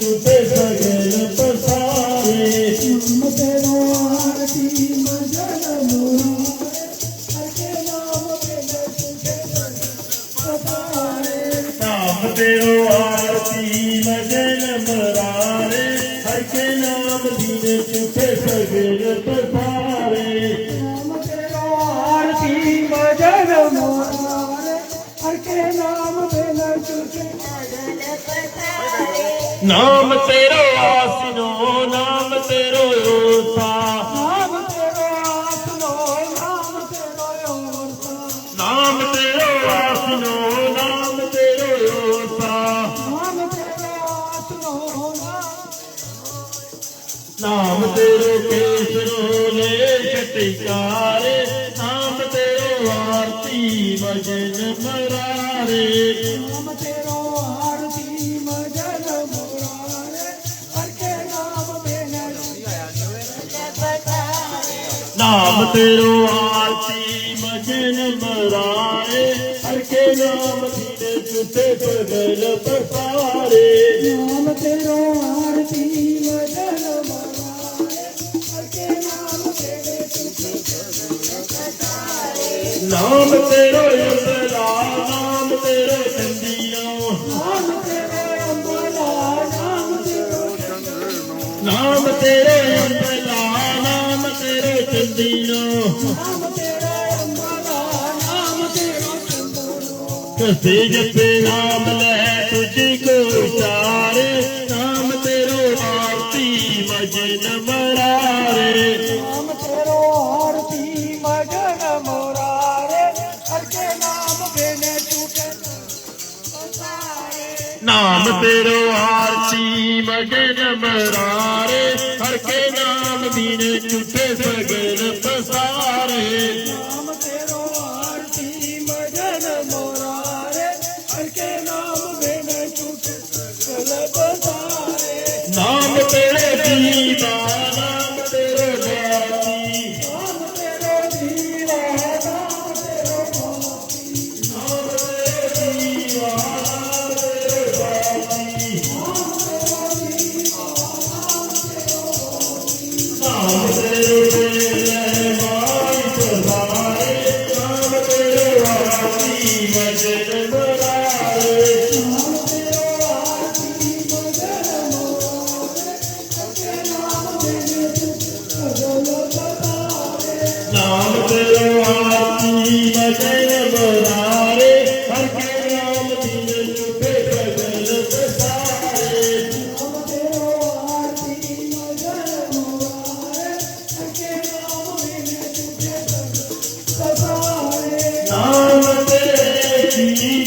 to taste again. ਨਾਮ ਤੇਰੋ ਆਸਨੋ ਨਾਮ ਤੇਰੋ ਓਸਾ ਨਾਮ ਤੇਰਾ ਆਸਨੋ ਨਾਮ ਤੇਰਾ ਓਰਸਾ। ਨਾਮ ਤੇਰੋ ਆਸਨੋ ਨਾਮ ਤੇਰੋ ਓਸਾ ਨਾਮ ਤੇਰਾ ਆਸਨੋ ਨਾਮ ਤੇਰੋ ਕੇਸਰੋ ਲੈ ਛਟਿਕਾਰੇ ਨਾਮ ਤੇਰੋ ਆਰਤੀ ਮਜਨ ਮਰਾਰੇ। ਨਾਮ रो आरती हर के नाम तेरे बदल सारे नाम तेरो आरती नाम तेरो यमला नाम तेरो चंदिया। नाम तेरो ਕਸੇ ਜਪੇ ਨਾਮ ਲੈ ਤੁਝ ਕੋ ਉਚਾਰੇ ਨਾਮ ਤੇਰੋ ਆਰਤੀ ਮਜਨ ਮਰਾਰੇ। ਨਾਮ ਤੇਰਾ ਆਰਤੀ ਮਜਨ ਮੁਰਾਰੇ ਹਰ ਕੇ ਨਾਮ ਬਿਨ ਟੂਟੇ ਨਾਮ ਤੇਰੋ ਆਰਤੀ ਮਜਨ ਮਰਾਰੇ ਹਰ ਕੇ ਨਾਮ ਦੀਨ ਝੂਠੇ ਸਗਲ ਤੇਰੇ ਕੀ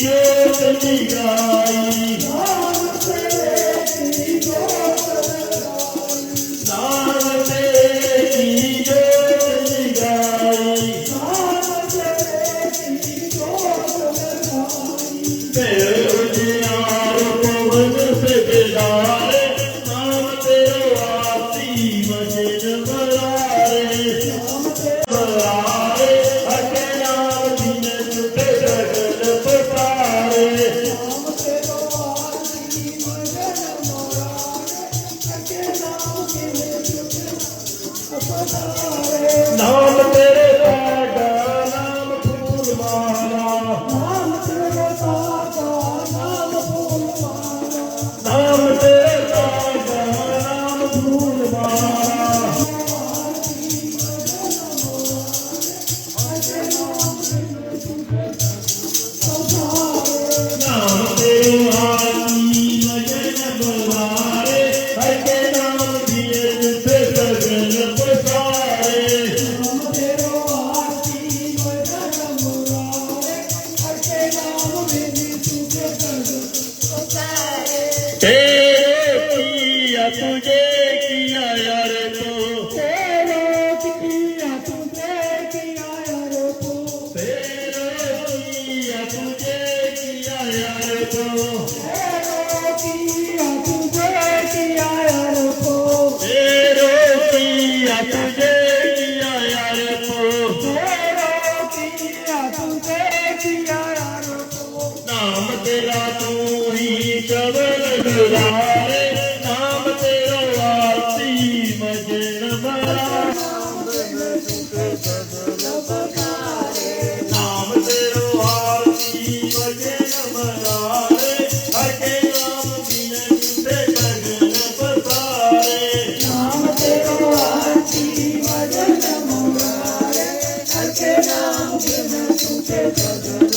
cha cha cha.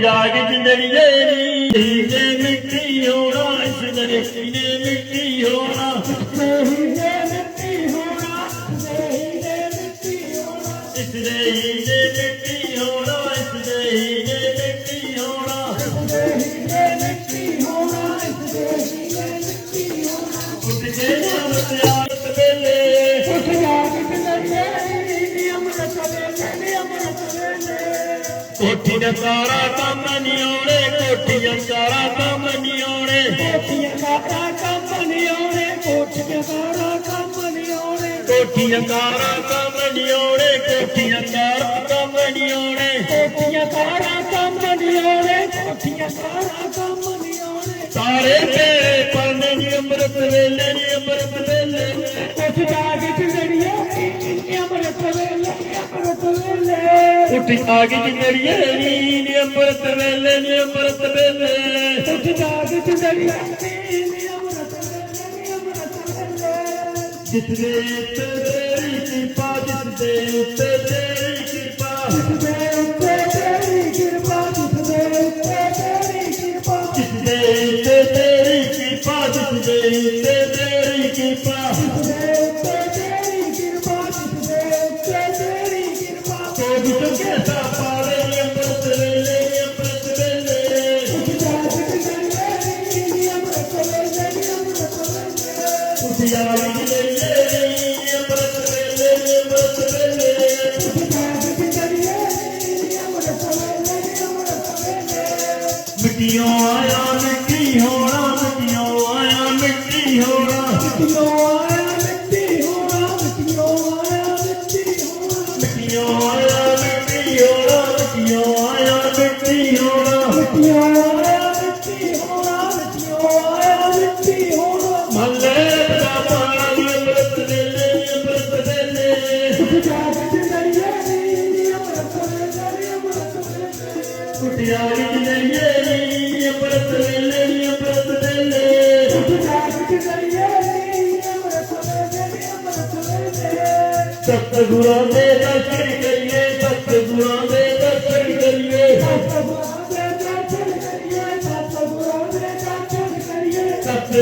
Hidayetinden ileri ਕਾਰਾ ਕੰਮ ਨਹੀਂ ਆਉਣੇ ਕੋਠੀਆਂ ਕਾਰਾ ਕੰਮ ਨਹੀਂ ਆਉਣੇ ਕੋਠੀਆਂ ਕਾਰਾ ਕੰਮ ਨਹੀਂ ਆਉਣੇ ਕੋਠੀਆਂ ਕਾਰਾ ਕੰਮ ਨਹੀਂ ਆਉਣੇ ਕੋਠੀਆਂ ਕਾਰਾ ਕੰਮ ਨਹੀਂ ਆਉਣੇ ਕੋਠੀਆਂ ਕਾਰਾ ਕੰਮ ਨਹੀਂ ਆਉਣੇ ਕੋਠੀਆਂ ਕਾਰਾ ਕੰਮ ਨਹੀਂ ਆਉਣੇ ਕੋਠੀਆਂ ਕਾਰਾ ਕੰਮ ਨਹੀਂ ਆਉਣੇ ਸਾਰੇ ਤੇ ਪਰਨੇ ਦੀ ਅੰਮ੍ਰਿਤ ਵੇਲੇ ਦੀ ਅੰਮ੍ਰਿਤ ਵੇਲੇ ਕੁਝ ਜਾਗ ਕੇ ਉੱਠ ਜਾਗ ਚੜੀਏ ਨੀ ਨੀ ਅੰਮ੍ਰਿਤ ਵੇਲੇ ਨੀ ਅੰਮ੍ਰਿਤ ਵੇਲੇ। ਉੱਠ ਜਾਗ ਚੜੀਏ ਨੀ ਨੀ ਅੰਮ੍ਰਿਤ ਵੇਲੇ ਨੀ ਅੰਮ੍ਰਿਤ ਵੇਲੇ। ਜਿਤਨੇ ਤੇਰੀ ਕਿਰਪਾ ਜਿਤਨੇ ਤੇਰੀ ਕਿਰਪਾ। ਜਿਤਨੇ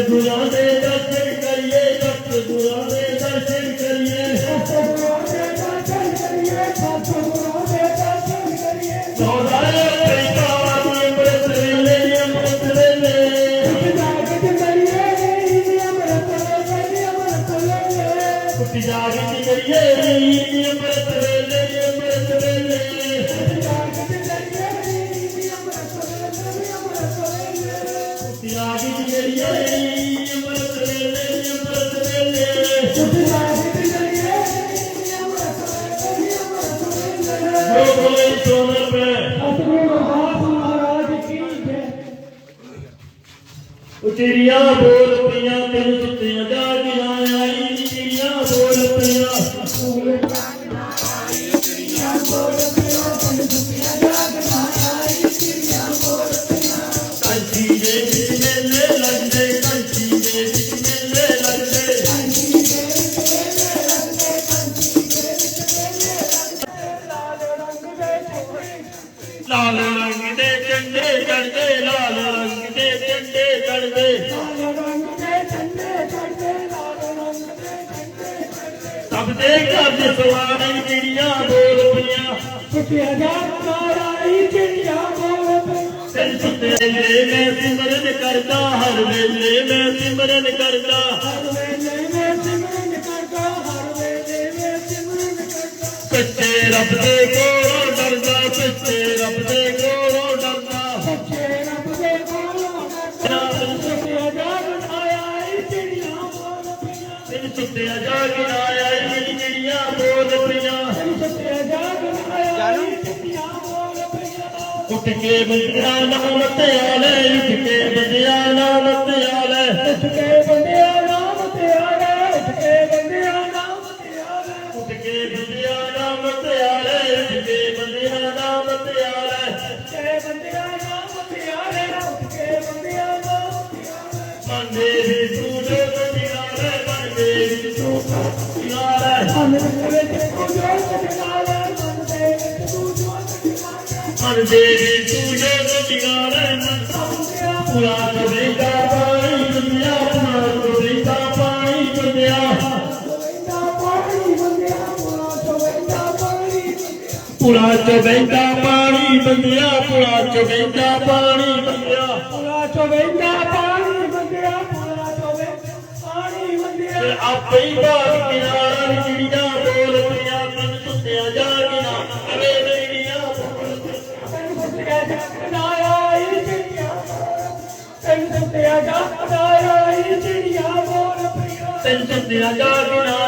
প্রজার ਚੋਣਨ ਉਚੇਰੀਆਂ ਬੋਲ ਪਈਆਂ ਤੈਨੂੰ ਸੁੱਤਿਆਂ ਜਾ ਸਿਰ ਸੁੱਤੇ ਵੇਲੇ ਮੈਂ ਸਿਮਰਨ ਕਰਦਾ ਹਰ ਵੇਲੇ ਮੈਂ ਸਿਮਰਨ ਕਰਦਾ, ਹਰ ਵੇਲੇ ਮੈਂ ਸਿਮਰਨ ਕਰਦਾ, ਹਰ ਵੇਲੇ ਮੈਂ ਸਿਮਰਨ ਕਰਦਾ। ਕੱਚੇ ਰੱਬ ਦੇ ਕੋਲ ਕੇ ਬੰਦਿਆ ਨਾਮ ਤੇ ਆਲੇ ਉੱਠ ਕੇ ਬੰਦਿਆ ਨਾਮ ਤੇ ਆਲੇ ਉੱਠ ਕੇ ਦੇਵੀ ਤੂੰ ਜੇ ਟਿਕਾਣੇ ਮੰਤਿਆ ਪੁਰਾ ਕਬੀਤਾ ਪਾਣੀ ਬੰਦਿਆ ਪੁਰਾ ਕਬੀਤਾ ਪਾਣੀ ਬੰਦਿਆ। ਪੁਰਾ ਚ ਬੈਂਦਾ ਪਾਣੀ ਬੰਦਿਆ ਪੁਰਾ ਚ ਬੈਂਦਾ ਪਾਣੀ ਬੰਦਿਆ। ਪੁਰਾ ਚ ਬੈਂਦਾ ਪਾਣੀ ਬੰਦਿਆ ਪੁਰਾ ਚ ਬੈਂਦਾ ਪਾਣੀ ਬੰਦਿਆ। ਤੇ ਆਪੇ ਹੀ ਬਾਗ ਕਿਨਾਰਾ ਜਿਹੜੀਆਂ ਬੋਲਦੀਆਂ ਮਨ ਤੁੱਤਿਆ ਜਾ ਕਿਨਾ। ਅਵੇ ਤੈਨੂੰ ਸੱਤਿਆ ਜਾ ਰਾਈ ਚਿੜੀਆ ਬੋਲ ਪਿਆ ਤੈਨੂੰ ਸੱਤਿਆ ਜਾ ਗੁਣਾ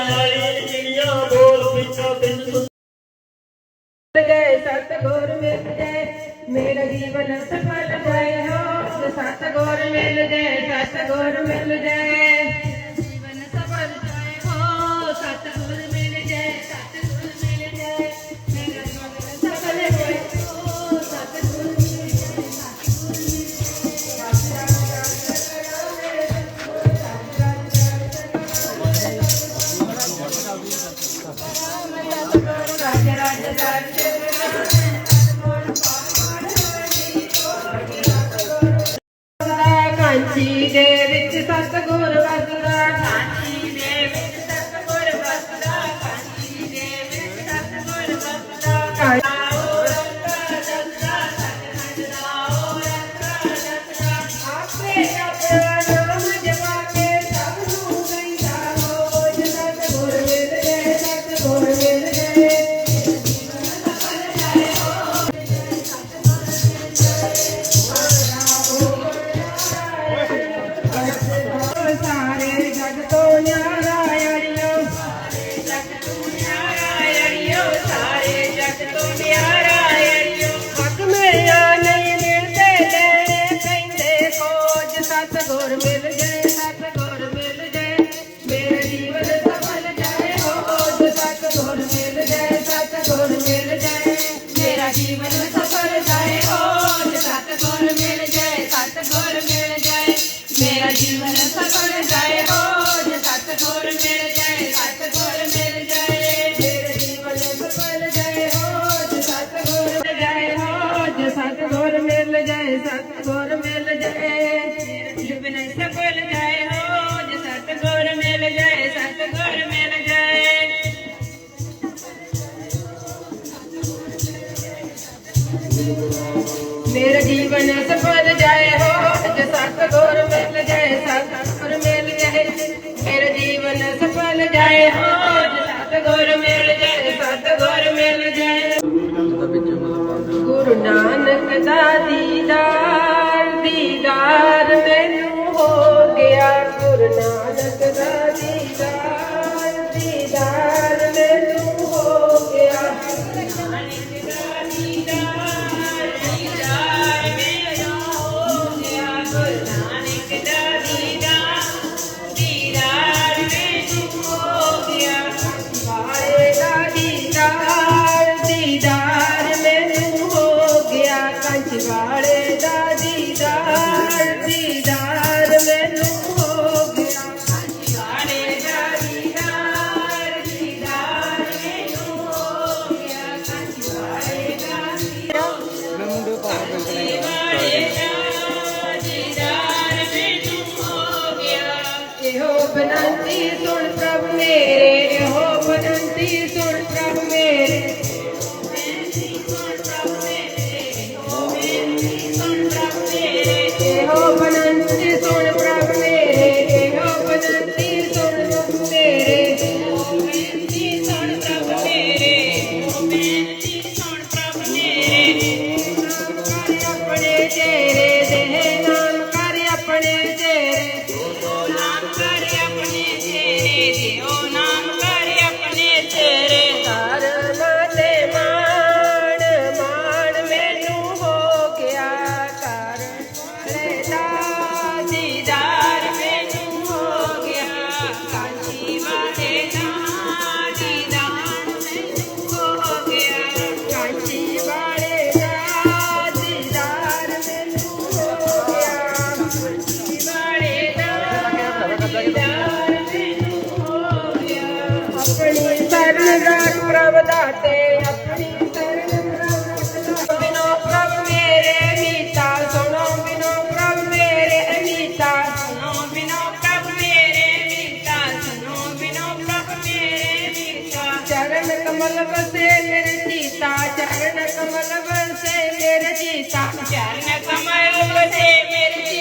ਮਾਂਜੀ ਦੇ ਵਿੱਚ ਸਤਗੁਰ दिल गए যায় ਕਮਲ ਵਸੇ ਮੇਰੇ ਜੀਤਾ ਚਰਨ ਕਮਲ ਵਸੇ ਮੇਰੇ ਜੀਤਾ ਚਰਨ ਕਮਲ ਵਸੇ ਮੇਰੇ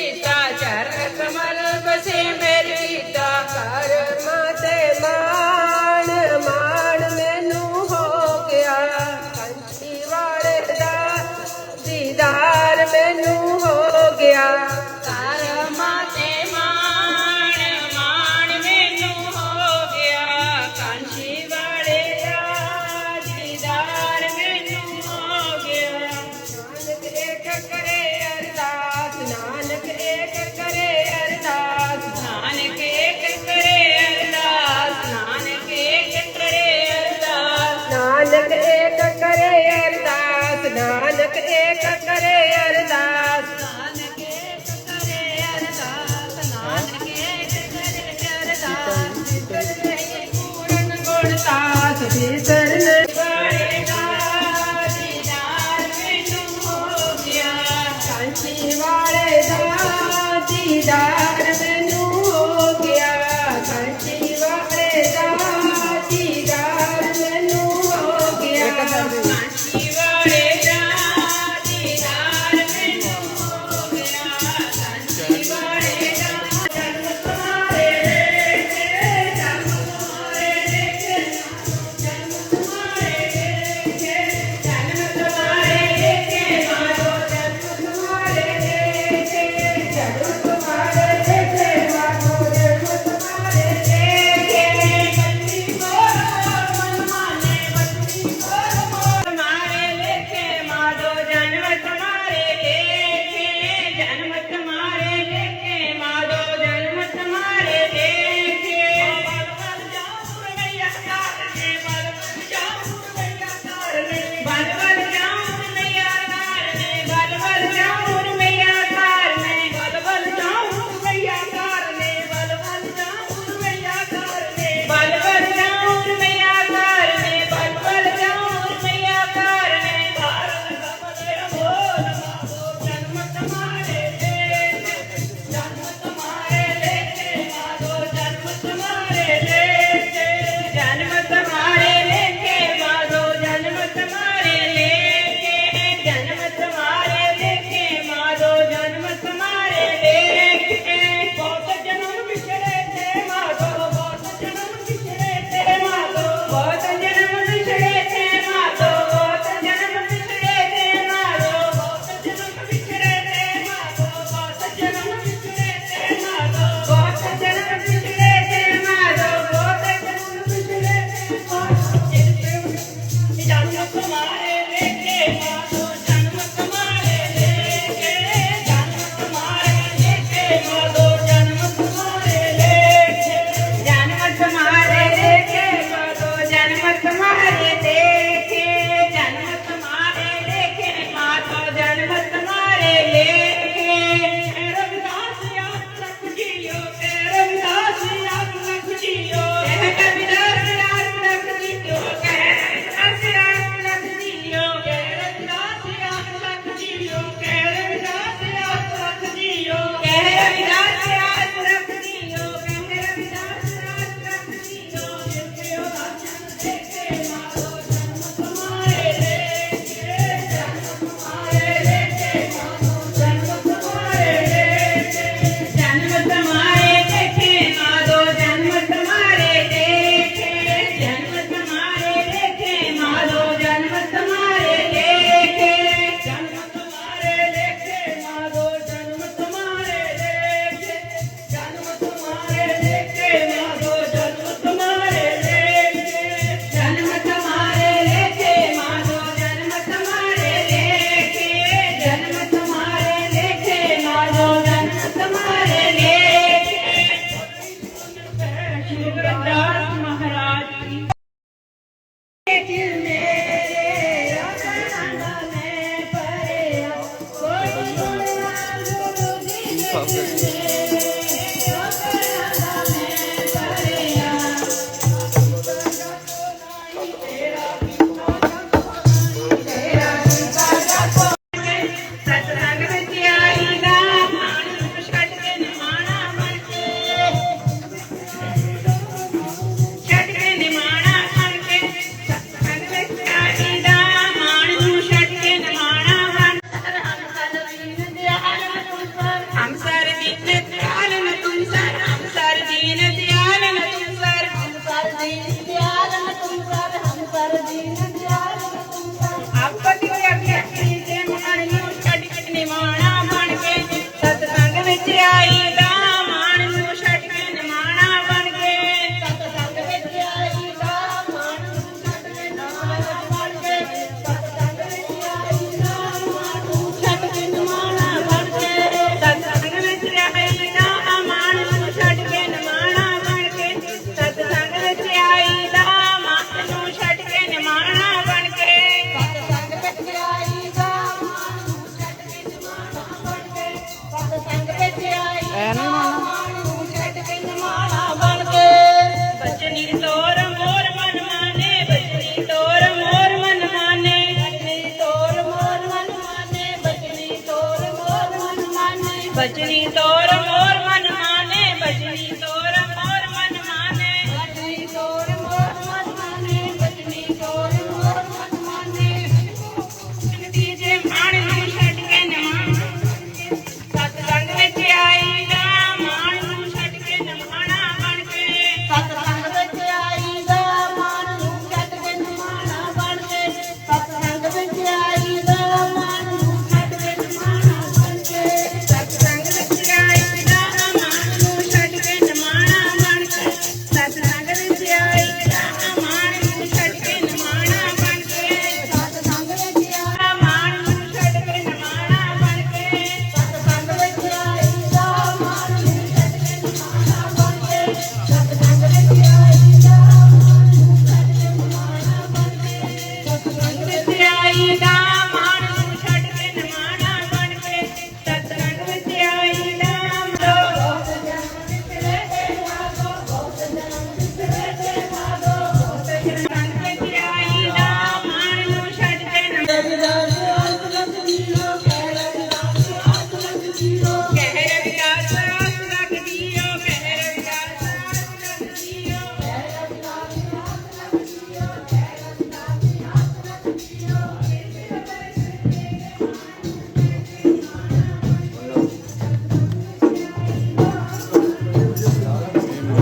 ਨਾਨਕ ਏਕ ਕਰੇ ਅਰਦਾਸ। ਨਾਨਕ ਏਕ ਕਰੇ ਅਰਦਾਸ ਨਾਨਕ ਏਕ ਕਰੇ ਅਰਦਾਸ। ਜਿਸ ਰਹੇ ਪੂਰਨ ਗੁਣ ਤਾਸ Yeah.